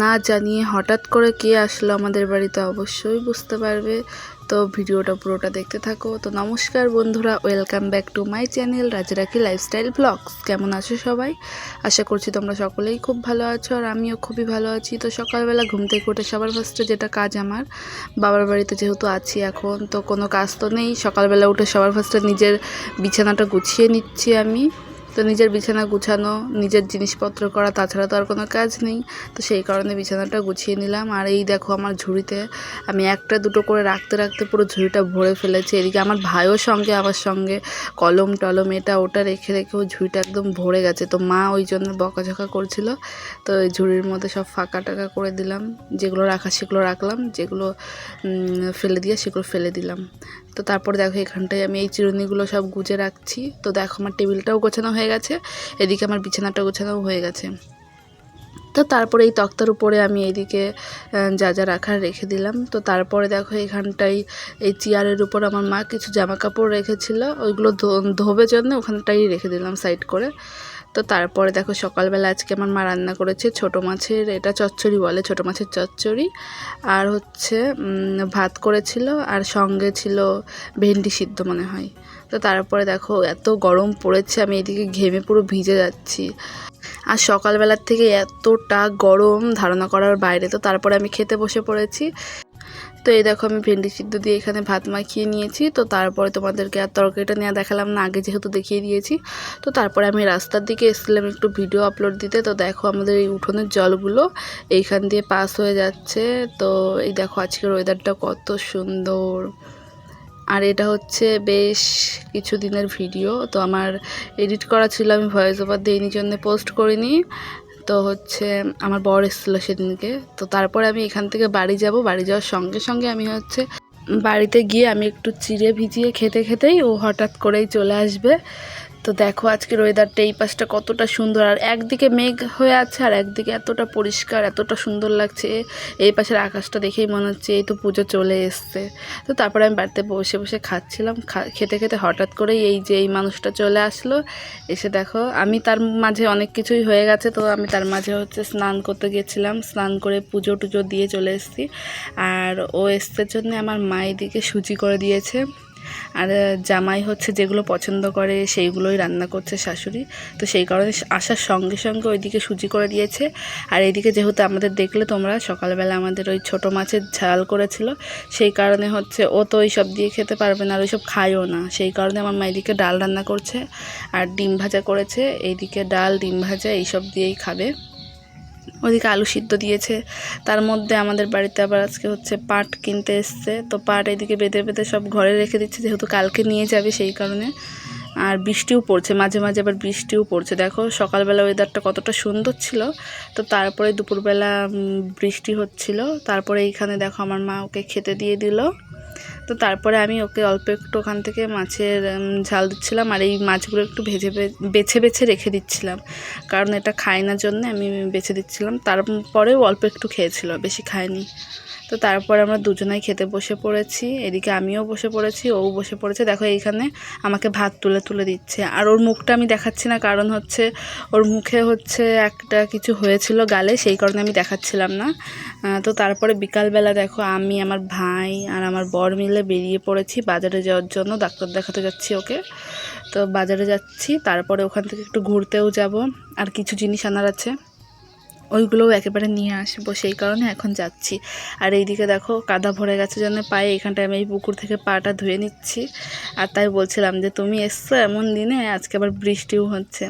না জানিয়ে হঠাৎ করে কে আসলো আমাদের বাড়িতে অবশ্যই বুঝতে পারবে। তো ভিডিওটা পুরোটা দেখতে থাকো। তো নমস্কার বন্ধুরা, welcome back to my channel Rajrakhi lifestyle blogs. কেমন আছো সবাই? আশা করছি তোমরা সকলেই খুব ভালো আছো আর আমিও খুবই ভালো আছি। তো সকালবেলা ঘুম থেকে উঠে সবার ফার্স্টে যেটা কাজ আমার, বাবার বাড়িতে যেহেতু আছি এখন, তো কোনো কাজ তো নেই। সকালবেলা উঠে সবার ফার্স্টে নিজের বিছানাটা গুছিয়ে নিচ্ছি আমি। তো নিজের বিছানা গুছানো, নিজের জিনিসপত্র করা, তাছাড়া তো আর কোনো কাজ নেই। তো সেই কারণে বিছানাটা গুছিয়ে নিলাম। আর এই দেখো আমার ঝুড়িতে আমি একটা দুটো করে রাখতে রাখতে পুরো ঝুড়িটা ভরে ফেলেছি। এদিকে আমার ভাইও সঙ্গে, আমার সঙ্গে কলম টলম এটা ওটা রেখে রেখে ওই ঝুড়িটা একদম ভরে গেছে। তো মা ওই জন্য বকাঝকা করছিল। তো ওই ঝুড়ির মধ্যে সব ফাঁকা টাকা করে দিলাম। যেগুলো রাখা সেগুলো রাখলাম। যেগুলো ফেলে দিয়ে সেগুলো ফেলে দিলাম। তো তারপর দেখো এখানটায় আমি এই চিরুনিগুলো সব গুজে রাখছি। তো দেখো আমার টেবিলটাও গোছানো হয়ে গেছে। এদিকে আমার বিছানাটা গোছানোও হয়ে গেছে। তো তারপরে এই তক্তার উপরে আমি এদিকে যা যা রাখার রেখে দিলাম। তো তারপরে দেখো এখানটায় এই চেয়ারের উপর আমার মা কিছু জামা কাপড় রেখেছিল। ওইগুলো ধোবে জন্য ওখানটাই রেখে দিলাম সাইড করে। তো তারপরে দেখো সকালবেলা আজকে আমার মা রান্না করেছে ছোট মাছের, এটা চচ্চড়ি বলে, ছোট মাছের চচ্চড়ি। আর হচ্ছে ভাত করেছিল, আর সঙ্গে ছিল ভেন্ডি সিদ্ধ মনে হয়। তো তারপরে দেখো এত গরম পড়েছে, আমি এদিকে ঘেমে পুরো ভিজে যাচ্ছি। আর সকালবেলার থেকে এতটা গরম ধারণা করার বাইরে, তো তারপরে আমি খেতে বসে পড়েছি। তো এই দেখো আমি ভেন্ডি সিদ্ধ দিয়ে এখানে ভাত মাখিয়ে নিয়েছি, তো তারপরে তোমাদেরকে আর তরকারিটা নেওয়া দেখালাম না, আগে যেহেতু দেখিয়ে দিয়েছি। তো তারপরে আমি রাস্তার দিকে এসেছিলাম একটু ভিডিও আপলোড দিতে, তো দেখো আমাদের এই উঠোনের জলগুলো এইখান দিয়ে পাস হয়ে যাচ্ছে। তো এই দেখো আজকের ওয়েদারটা কত সুন্দর। আর এটা হচ্ছে বেশ কিছু দিনের ভিডিও, তো আমার এডিট করা ছিল, আমি ভয়েস ওভার দিইনি জন্য পোস্ট করিনি। তো হচ্ছে আমার বর এসেছিল সেদিনকে, তো তারপরে আমি এখান থেকে বাড়ি যাব। বাড়ি যাওয়ার সঙ্গে সঙ্গে আমি হচ্ছে বাড়িতে গিয়ে আমি একটু চিড়ে ভিজিয়ে খেতে খেতেই ও হঠাৎ করেই চলে আসবে। তো দেখো আজকের ওয়েদারটা এই পাশটা কতটা সুন্দর। আর একদিকে মেঘ হয়ে আছে আর একদিকে এতটা পরিষ্কার, এতটা সুন্দর লাগছে। এই পাশের আকাশটা দেখেই মনে হচ্ছে এই তো পুজো চলে এসছে। তো তারপরে আমি বাড়িতে বসে বসে খাচ্ছিলাম। খেতে খেতে হঠাৎ করেই এই যে এই মানুষটা চলে আসলো। এসে দেখো, আমি তার মাঝে অনেক কিছুই হয়ে গেছে। তো আমি তার মাঝে হচ্ছে স্নান করতে গেছিলাম। স্নান করে পুজো টুজো দিয়ে চলে এসেছি। আর ও এসতে জন্য আমার মা এদিকে সুজি করে দিয়েছে। আর জামাই হচ্ছে যেগুলো পছন্দ করে সেইগুলোই রান্না করছে শাশুড়ি। তো সেই কারণে আসার সঙ্গে সঙ্গে ওইদিকে সুজি করে দিয়েছে। আর এদিকে যেহেতু আমাদের দেখলে তোমরা, সকালবেলা আমাদের ওই ছোট মাছের ঝাল করেছিল, সেই কারণে হচ্ছে ও তো ওই সব দিয়ে খেতে পারবে না আর ওইসব খায়ও না। সেই কারণে আমার মা এদিকে ডাল রান্না করছে, আর ডিম ভাজা করেছে। এইদিকে ডাল, ডিম ভাজা এইসব দিয়েই খাবে। ওদিকে আলু সিদ্ধ দিয়েছে। তার মধ্যে আমাদের বাড়িতে আবার আজকে হচ্ছে পাট কিনতে এসছে। তো পাট এদিকে বেঁধে বেঁধে সব ঘরে রেখে দিচ্ছে, যেহেতু কালকে নিয়ে যাবে সেই কারণে। আর বৃষ্টিও পড়ছে, মাঝে মাঝে আবার বৃষ্টিও পড়ছে। দেখো, সকালবেলা ওয়েদারটা কতটা সুন্দর ছিল। তো তারপরে দুপুরবেলা বৃষ্টি হচ্ছিল। তারপরে এইখানে দেখো আমার মা ওকে খেতে দিয়ে দিল। তো তারপরে আমি ওকে অল্প একটু ওখান থেকে মাছের ঝাল দিচ্ছিলাম আর এই মাছগুলো একটু ভেজে বেছে বেছে রেখে দিচ্ছিলাম। কারণ এটা খায় না জন্য আমি বেছে দিচ্ছিলাম। তারপরেও অল্প একটু খেয়েছিল, বেশি খায়নি। তো তারপরে আমরা দুজনাই খেতে বসে পড়েছি। এদিকে আমিও বসে পড়েছি, ও বসে পড়েছে। দেখো এইখানে আমাকে ভাত তুলে তুলে দিচ্ছে। আর ওর মুখটা আমি দেখাচ্ছি না, কারণ হচ্ছে ওর মুখে হচ্ছে একটা কিছু হয়েছিল গালে, সেই কারণে আমি দেখাচ্ছিলাম না। তো তারপরে বিকালবেলা দেখো আমি, আমার ভাই আর আমার বর মিলে বেরিয়ে পড়েছি, বাজারে যাওয়ার জন্য, ডাক্তার দেখাতে যাচ্ছি ওকে। তো বাজারে যাচ্ছি, তারপরে ওখান থেকে একটু ঘুরতেও যাব, আর কিছু জিনিস আনার আছে। ওইগুলোও একেবারে নিয়ে আসব, সেই কারণে এখন যাচ্ছি। আর এইদিকে দেখো, কাদা ভরে গেছে জন্য পায়ে, এখানটায় আমি এই পুকুর থেকে পাটা ধুয়ে নিচ্ছি। আর তাই বলছিলাম যে, তুমি এসছো এমন দিনে, আজকে আবার বৃষ্টিও হচ্ছে।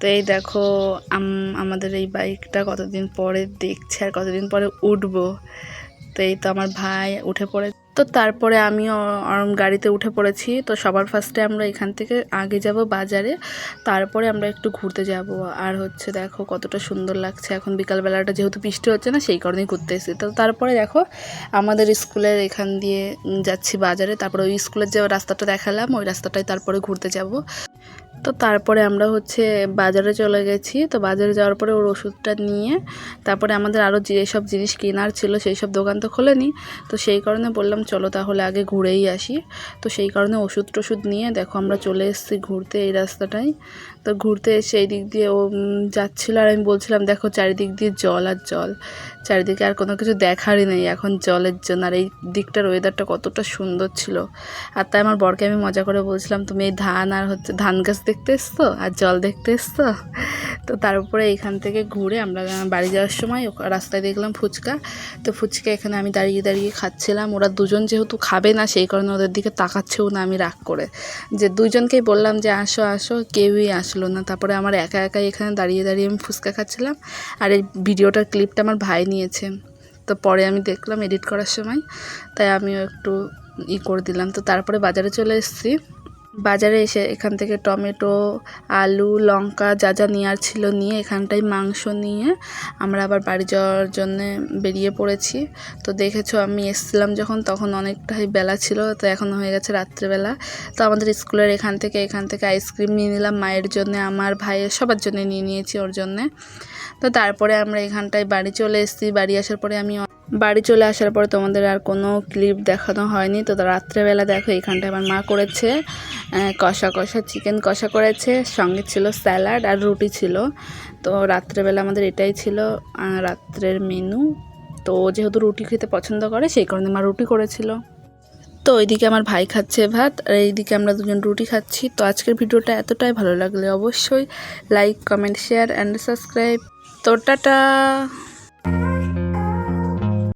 তো এই দেখো, আম- আমাদের এই বাইকটা কতদিন পরে দেখছে, আর কতদিন পরে উঠবো? তো এই তো আমার ভাই উঠে পড়ে তো তারপরে আমি, গাড়িতে উঠে পড়েছি। তো সবার ফার্স্টে আমরা এখান থেকে আগে যাব বাজারে, তারপরে আমরা একটু ঘুরতে যাব। আর হচ্ছে দেখো কতটা সুন্দর লাগছে। এখন বিকালবেলাটা যেহেতু বৃষ্টি হচ্ছে না, সেই কারণেই ঘুরতে এসেছি তো তারপরে দেখো আমাদের স্কুলের এখান দিয়ে যাচ্ছি বাজারে। তারপরে ওই স্কুলের যে রাস্তাটা দেখালাম, ওই রাস্তাটাই তারপরে ঘুরতে যাব। তো তারপরে আমরা হচ্ছে বাজারে চলে গেছি। তো বাজারে যাওয়ার পরে ওর ওষুধটা নিয়ে তারপরে আমাদের আরও যেসব জিনিস কেনার ছিল সেই সব দোকান তো খোলেনি। তো সেই কারণে বললাম, চলো তাহলে আগে ঘুরেই আসি। তো সেই কারণে ওষুধ টষুধ নিয়ে দেখো আমরা চলে এসেছি ঘুরতে এই রাস্তাটায়। তো ঘুরতে এসে এই দিক দিয়ে ও যাচ্ছিল আর আমি বলছিলাম, দেখো চারিদিক দিয়ে জল আর জল। চারিদিকে আর কোনো কিছু দেখারই নেই এখন জলের জন্য। আর এই দিকটার ওয়েদারটা কতটা সুন্দর ছিল। আর তাই আমার বরকে আমি মজা করে বলছিলাম, তুমি এই ধান আর হচ্ছে ধান গাছ দেখতে এসছো? আর জল দেখতে এসছো? তো তার উপরে এইখান থেকে ঘুরে আমরা বাড়ি যাওয়ার সময় রাস্তায় দেখলাম ফুচকা। তো ফুচকা এখানে আমি দাঁড়িয়ে দাঁড়িয়ে খাচ্ছিলাম। ওরা দুজন যেহেতু খাবে না, সেই কারণে ওদের দিকে তাকাচ্ছেও না আমি রাগ করে। যে দুইজনকেই বললাম যে, আসো আসো। কেউই আসলো না। তারপরে আমার একা একাই এখানে দাঁড়িয়ে দাঁড়িয়ে আমি ফুচকা খাচ্ছিলাম। আর এই ভিডিওটার ক্লিপটা আমার ভাই নিয়েছে। তো পরে আমি দেখলাম এডিট করার সময়। তাই আমিও একটু ই করে দিলাম। তো তারপরে বাজারে চলে এসেছি। বাজারে এসে এখান থেকে টমেটো, আলু, লঙ্কা যা যা নেওয়ার ছিল নিয়ে এখানটায় মাংস নিয়ে আমরা আবার বাড়ি যাওয়ার জন্যে বেরিয়ে পড়েছি। তো দেখেছ আমি এসেছিলাম যখন, তখন অনেকটাই বেলা ছিল, তো এখন হয়ে গেছে রাত্রেবেলা। তো আমাদের স্কুলের এখান থেকে এখান থেকে আইসক্রিম নিয়ে নিলাম মায়ের জন্য, আমার ভাইয়ের, সবার জন্য নিয়ে নিয়েছি ওর জন্যে। তো তারপরে আমরা এখানটায় বাড়ি চলে এসেছি, বাড়ি আসার পরে আমি বাড়ি চলে আসার পর তোমাদের আর কোনো ক্লিপ দেখানো হয়নি। তো রাত্রেবেলা দেখো, এখানটায় আমার মা করেছে কষা কষা চিকেন কষা করেছে, সঙ্গে ছিল স্যালাড আর রুটি ছিল। তো রাত্রেবেলা আমাদের এটাই ছিল রাত্রের মেনু তো যেহেতু রুটি খেতে পছন্দ করে, সেই কারণে মা রুটি করেছিল। তো ওইদিকে আমার ভাই খাচ্ছে ভাত, আর এইদিকে আমরা দুজন রুটি খাচ্ছি। তো আজকের ভিডিওটা এতটাই ভালো লাগলে অবশ্যই like comment share and subscribe তো টাটা!